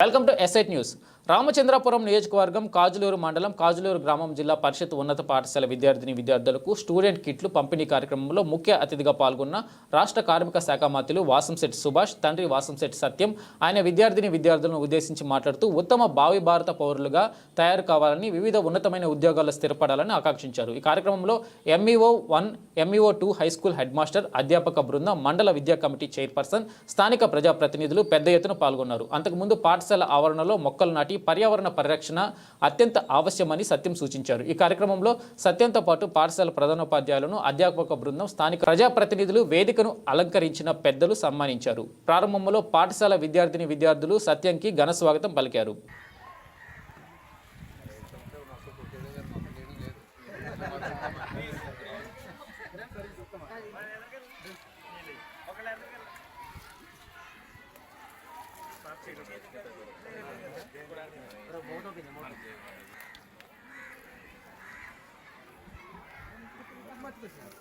Welcome to SIT news Ramachandrapuram నియోజకవర్గం కాజులూరు మండలం కాజులూరు గ్రామం జిల్లా పరిషత్ ఉన్నత పాఠశాల విద్యార్థిని విద్యార్థులకు స్టూడెంట్ కిట్లు పంపిణీ కార్యక్రమంలో ముఖ్య అతిథిగా పాల్గొన్న రాష్ట్ర కార్మిక శాఖ మంత్రులు వాసంశెట్టి సుభాష్ తండ్రి వాసంశెట్టి సత్యం. ఆయన విద్యార్థిని విద్యార్థులను ఉద్దేశించి మాట్లాడుతూ ఉత్తమ భావి భారత పౌరులుగా తయారు కావాలని వివిధ ఉన్నతమైన ఉద్యోగాల్లో స్థిరపడాలని ఆకాంక్షించారు. ఈ కార్యక్రమంలో MEO one MEO two high school headmaster అధ్యాపక బృందం మండల విద్యా కమిటీ చైర్పర్సన్ స్థానిక ప్రజాప్రతినిధులు పెద్ద ఎత్తున పాల్గొన్నారు. అంతకుముందు పాఠశాల ఆవరణలో మొక్కలు నాటి పర్యావరణ పరిరక్షణ అత్యంత ఆవశ్యమని సత్యం సూచించారు. ఈ కార్యక్రమంలో సత్యంతో పాటు పాఠశాల ప్రధానోపాధ్యాయులను అధ్యాపక బృందం స్థానిక ప్రజాప్రతినిధులు వేదికను అలంకరించిన పెద్దలు సన్మానించారు. ప్రారంభంలో పాఠశాల విద్యార్థిని విద్యార్థులు సత్యంకి ఘన స్వాగతం పలికారు.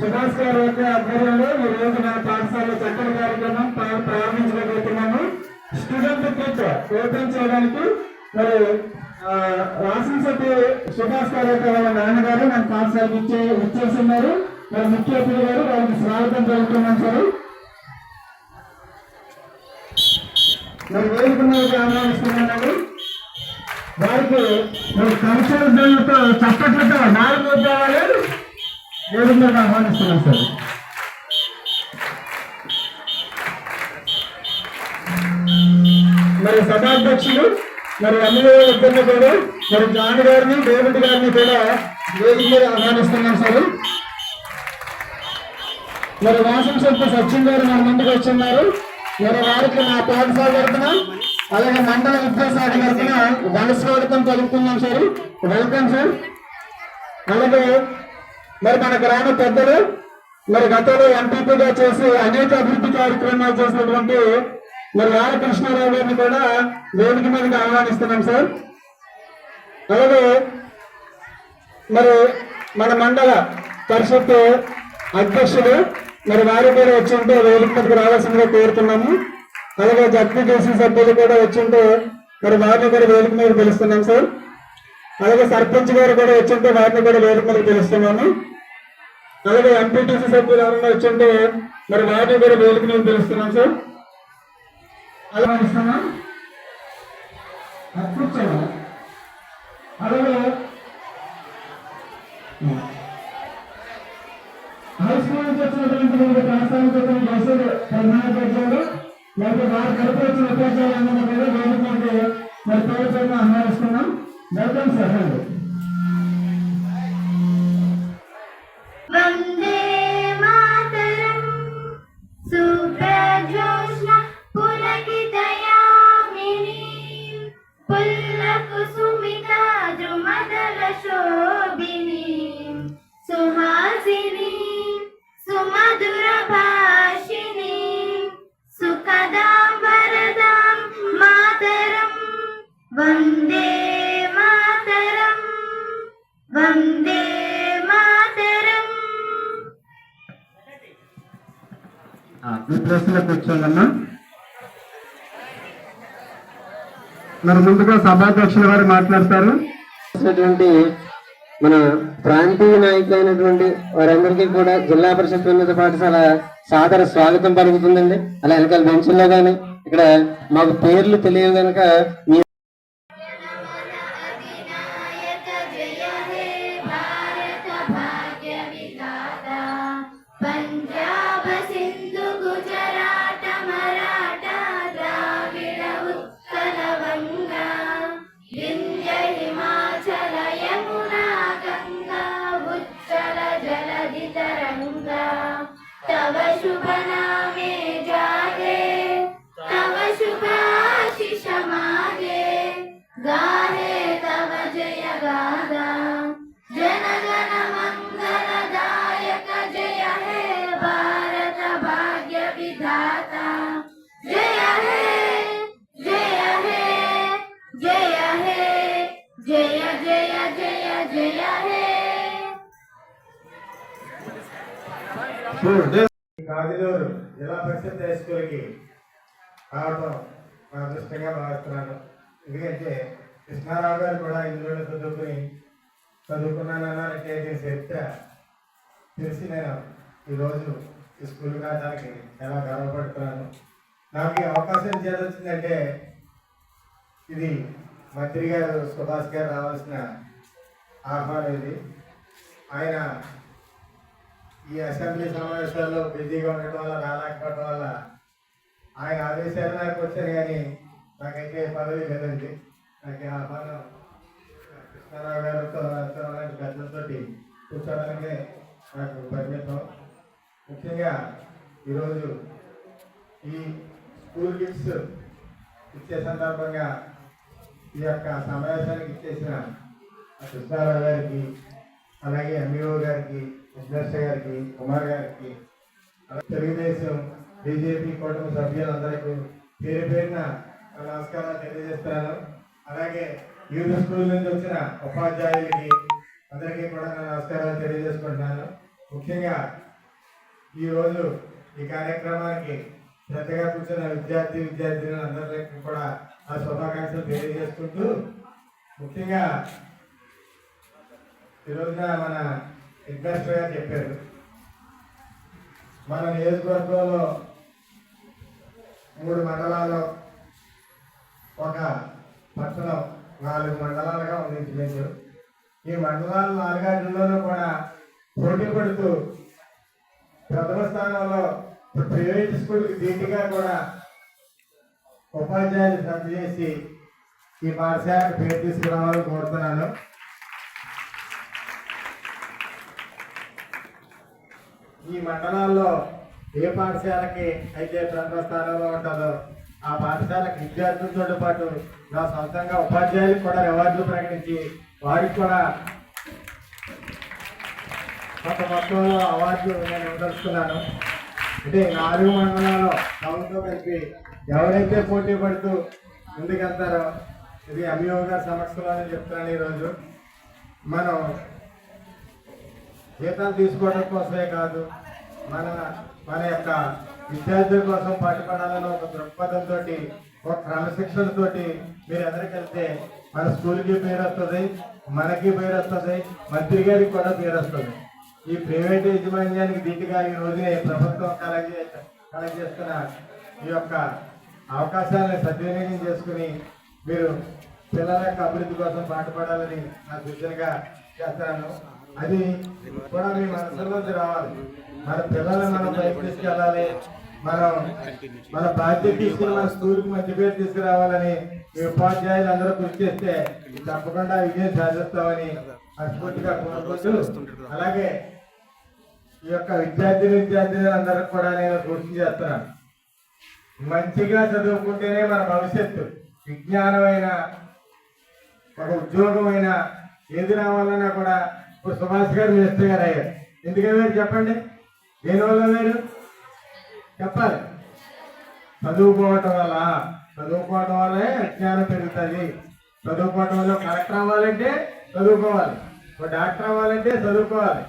సుభాష్ గారి యొక్క ఆధ్వర్యంలో ఈ రోజు మన పాఠశాల చక్కని కార్యక్రమం ప్రారంభించబోతున్నాము. స్టూడెంట్ కిట్ ఓపెన్ చేయడానికి మరి ఆ, వాసింశెట్టి సుభాష్ గారి యొక్క వాళ్ళ నాన్నగారు మన పాఠశాలకు ఇచ్చే ఇచ్చేస్తున్నారు మరి ముఖ్య అతిథి గారు వారికి స్వాగతం జరుగుతున్నాం సార్. మరి వేదిక మీదకి వారికి మరి సంశోధనలతో చప్పట్లతో నాలుగు ఉద్యోగాలు వేదికగా ఆహ్వానిస్తున్నాం సార్. మరి సభాధ్యక్షులు మరి ఎమ్మెల్యే ఇద్దరిని కూడా మరి జాన్ గారిని డేవిడ్ గారిని కూడా వేదిక మీద ఆహ్వానిస్తున్నాం సార్. మరి వాసం సొంత సచిన్ గారు మన ముందుకు వచ్చిన్నారు మరి వారికి నా పాఠశాల తరఫున అలాగే మండల విద్యాశాఖ తరఫున ఘన స్వాగతం పలుకుతున్నాం సార్. వెల్కమ్ సార్ అలాగే మరి మన గ్రామ పెద్దలు మరి గతంలో ఎంపీపీగా చేసి అనేక అభివృద్ధి కార్యక్రమాలు చేసినటువంటి మరి రామకృష్ణారావు గారిని కూడా వేదిక మీదకి ఆహ్వానిస్తున్నాం సార్. అలాగే మరి మన మండల పరిషత్ అధ్యక్షుడు మరి వారు కూడా వచ్చి ఉంటే వేదిక మీదకి రావాల్సిందిగా కోరుతున్నాము. అలాగే జడ్పీటీసీ సభ్యులు కూడా వచ్చి ఉంటే మరి వారిని కూడా వేదిక మీద పిలుస్తున్నాం సార్. అలాగే సర్పంచ్ గారు కూడా వచ్చింటే వారిని కూడా వేదిక మీద పిలుస్తున్నాము. అలాగే ఎంపీటీసీ సభ్యులు ఎవరైనా వచ్చింటే మరి వారిని కూడా వేదిక మీద పిలుస్తున్నాం సార్. అలా ఇస్తున్నాం. అలాగే హై స్కూల్ నుంచి వచ్చినటువంటి వివిధ ప్రాంతాలకు వచ్చిన లేకపోతే కలిపి వచ్చిన కూడా వేదిక మరి పేరు పేరున వందే మరి ముందుగా సభాధ్యక్షుల వారు మాట్లాడతారు మన ప్రాంతీయ నాయకులైనటువంటి వారందరికీ కూడా జిల్లా పరిషత్ ఉన్నత పాఠశాల సాదర స్వాగతం పలుకుతుందండి అలా వెనకాల బెంచ్ల్లో కానీ ఇక్కడ మాకు పేర్లు తెలియదు కనుక शुभ नामे जागे, तव जन गण मंगलदायक जय हे भारत भाग्य विधाता। जय हे जय हे जय हे, जय जय जय हे। గాజులూరు జిల్లా పరిషత్ హై స్కూల్కి రావటం నా అదృష్టంగా భావిస్తున్నాను. ఎందుకంటే కృష్ణారావు గారు కూడా ఇందులో చదువుకుని చదువుకున్నానన్నారంటే దీని చరిత్ర తెలిసి నేను ఈరోజు ఈ స్కూల్ రావడానికి చాలా గర్వపడుతున్నాను. నాకు ఈ అవకాశం చేదొచ్చిందంటే ఇది మంత్రి గారు సుభాష్ గారు రావాల్సిన ఆహ్వానం ఇది. ఆయన ఈ అసెంబ్లీ సమావేశాల్లో బిజీగా ఉండటం వల్ల రాలేకపోవడం వల్ల ఆయన ఆదేశాలు నాకు వచ్చాను కానీ నాకైతే పదవి లేదండి. నాకు ఆ ఆహ్వానం కృష్ణారావు గారితో నాతో అలాంటి పెద్దలతోటి కూర్చోవడానికి నాకు పరిమితం. ముఖ్యంగా ఈరోజు ఈ స్కూల్ గిఫ్ట్స్ ఇచ్చే సందర్భంగా ఈ యొక్క సమావేశానికి ఇచ్చేసిన ఆ కృష్ణారావు గారికి అలాగే ఎంఈఓ గారికి కృష్ణేశ్వర గారికి కుమార్ గారికి తెలుగుదేశం బీజేపీ కూటమి సభ్యులందరికీ పేరు పేరున నమస్కారాలు తెలియజేస్తున్నాను. అలాగే యూత్ స్కూల్ నుంచి వచ్చిన ఉపాధ్యాయులకి అందరికీ కూడా నా నమస్కారాలు తెలియజేసుకుంటున్నాను. ముఖ్యంగా ఈరోజు ఈ కార్యక్రమానికి శ్రద్ధగా కూర్చున్న విద్యార్థి విద్యార్థినులు అందరికీ కూడా ఆ శుభాకాంక్షలు తెలియజేసుకుంటూ ముఖ్యంగా ఈరోజున మన హెడ్మాస్టర్ గారు చెప్పారు. మన నియోజకవర్గంలో మూడు మండలాల్లో ఒక పట్టణం నాలుగు మండలాలుగా ఉంది ఈ మండలాలు నాలుగాటిల్లోనూ కూడా పోటీ పడుతూ ప్రథమ స్థానంలో ప్రైవేట్ స్కూల్కి ధీటుగా కూడా ఉపాధ్యాయులు శ్రద్ధ చేసి ఈ పాఠశాలకు పేరు తీసుకురావాలని కోరుతున్నాను. ఈ మండలాల్లో ఏ పాఠశాలకి అయితే ప్రథమ స్థానంలో ఉంటుందో ఆ పాఠశాలకు విద్యార్థులతో పాటు నా సొంతంగా ఉపాధ్యాయులకు కూడా రివార్డులు ప్రకటించి వారికి కూడా కొంత మొత్తంలో అవార్డులు నేను ఇవ్వదలుచుకున్నాను. అంటే నాలుగు మండలాల్లో టౌన్తో కలిపి ఎవరైతే పోటీ పడుతూ ముందుకెళ్తారో ఇది ఎంఈఓ గారి సమక్షంలోనే చెప్తున్నాను ఈరోజు. మనం జీతాలు తీసుకోవడం కోసమే కాదు మన మన యొక్క విద్యార్థుల కోసం పాటుపడాలని ఒక దృక్పథంతో ఒక క్రమశిక్షణతో మీరు ఎదురుకెళ్తే మన స్కూల్కి పేరు వస్తుంది మనకి పేరు వస్తుంది మంత్రి గారికి కూడా పేరు వస్తుంది. ఈ ప్రైవేట్ యాజమాన్యానికి దీటుగా ఈ రోజునే ప్రభుత్వం కలెక్ట్ చే- కలెక్ట్ చేస్తున్న ఈ యొక్క అవకాశాలను సద్వినియోగం చేసుకుని మీరు పిల్లల యొక్క అభివృద్ధి కోసం పాటుపడాలని నా సూచనగా చేస్తాను అది కూడా మీ మనసులోంచి రావాలి. మన పిల్లల్ని మనం బయటకు తీసుకెళ్ళాలి. మనం మన బాధ్యత తీసుకుని మన స్కూల్కి మంచి పేరు తీసుకురావాలని మీ ఉపాధ్యాయులు అందరూ కృషి చేస్తే తప్పకుండా విజయం సాధిస్తామని మనస్ఫూర్తిగా కోరుకుంటూ అలాగే ఈ యొక్క విద్యార్థి విద్యార్థిని అందరికి కూడా నేను గుర్తు చేస్తున్నాను. మంచిగా చదువుకుంటేనే మన భవిష్యత్తు విజ్ఞానమైన ఒక ఉద్యోగమైన ఏది రావాలన్నా కూడా ఇప్పుడు సుభాష్ గారు మినిస్టర్ గారు అయ్యారు. ఎందుకని మీరు చెప్పండి? దేనివల్ల మీరు? చెప్పాలి. చదువుకోవటం వల్ల. చదువుకోవటం వల్లే విజ్ఞానం పెరుగుతుంది. చదువుకోవటం వల్ల కలెక్టర్ అవ్వాలంటే చదువుకోవాలి. ఒక డాక్టర్ అవ్వాలంటే చదువుకోవాలి.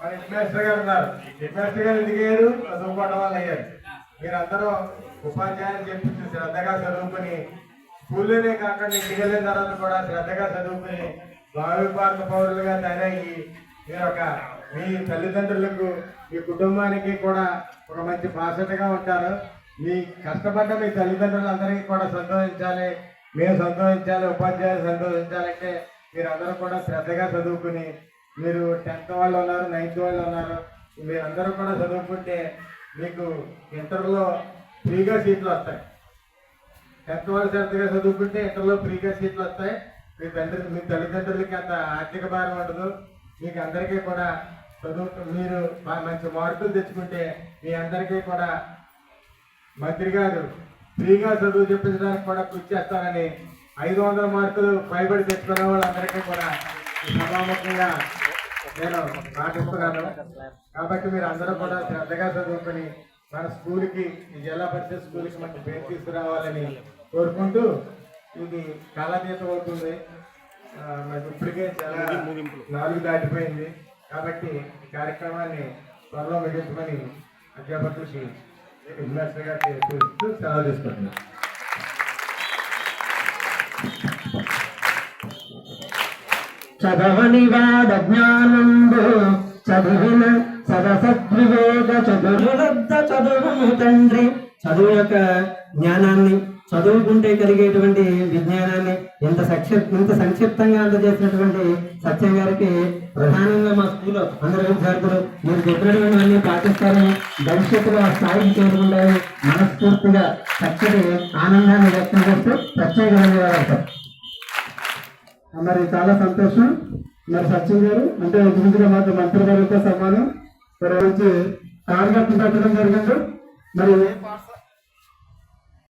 మన హెడ్మాస్టర్ గారు ఉన్నారు. హెడ్మాస్టర్ గారు ఎందుకు అయ్యారు? చదువుకోవడం వల్ల అయ్యారు. మీరందరూ ఉపాధ్యాయులు చెప్పింది శ్రద్ధగా చదువుకుని స్కూల్లోనే కాకుండా ఇంటికి వెళ్ళిన తర్వాత కూడా శ్రద్ధగా చదువుకుని భావి భారత పౌరులుగా తయారయ్యి మీరు ఒక మీ తల్లిదండ్రులకు మీ కుటుంబానికి కూడా ఒక మంచి బాసటగా ఉంటారు. మీ కష్టపడ్డ మీ తల్లిదండ్రులందరికీ కూడా సంతోషించాలి. మేము సంతోషించాలి ఉపాధ్యాయులు సంతోషించాలంటే మీరందరూ కూడా శ్రద్ధగా చదువుకుని మీరు టెన్త్ వాళ్ళు ఉన్నారు నైన్త్ వాళ్ళు ఉన్నారు మీరందరూ కూడా చదువుకుంటే మీకు ఇంటర్లో ఫ్రీగా సీట్లు వస్తాయి. టెన్త్ వాళ్ళు శ్రద్ధగా చదువుకుంటే ఇంటర్లో ఫ్రీగా సీట్లు వస్తాయి. మీ తండ్రి మీ తల్లిదండ్రులకి అంత ఆర్థిక భారం ఉండదు. మీకు అందరికీ కూడా చదువు మీరు మంచి మార్కులు తెచ్చుకుంటే మీ అందరికీ కూడా మంత్రి గారు ఫ్రీగా చదువు చెప్పించడానికి కూడా కృషి చేస్తారని ఐదు వందల మార్కులు పైబడి తెచ్చుకున్న వాళ్ళందరికీ కూడా సభాముఖంగా నేను పాటిస్తున్నాను. కాబట్టి మీరు అందరూ కూడా శ్రద్ధగా చదువుకొని మన స్కూల్కి జిల్లా పరిషత్ స్కూల్కి మంచి పేరు తీసుకురావాలని కోరుకుంటూ ఇది కాలాతీతం అవుతుంది మరి ఇప్పటికే చాలా నాలుగు దాటిపోయింది. కాబట్టి ఈ కార్యక్రమాన్ని త్వరలో ముగించమని అధ్యాపకులకి విమర్శగా చూస్తూ సెలవు తీసుకుంటున్నాను చదవని వాడ జ్ఞానంబు చదివిన సరసద్వివేక చదువులద్ద చదువును తండ్రి. చదువు యొక్క జ్ఞానాన్ని చదువుకుంటే కలిగేటువంటి విజ్ఞానాన్ని ఇంత సంక్షిప్ ఇంత సంక్షిప్తంగా అందజేసినటువంటి సత్యం గారికి ప్రధానంగా మా స్కూల్లో అందరు విద్యార్థులు మీరు చెప్పినటువంటి పాటిస్తారని భవిష్యత్తులో ఆ స్థాయికి చేరుకుంటారని మనస్ఫూర్తిగా చక్కటి ఆనందాన్ని వ్యక్తం చేస్తూ ప్రత్యేక గారు మరి చాలా సంతోషం. మరి సత్యం గారు అంటే ముందుగా మాకు మంత్రి గారితో సమానం మరి మంచి కార్యకర్త పెట్టడం జరిగింది. మరి ఏ పాఠశాల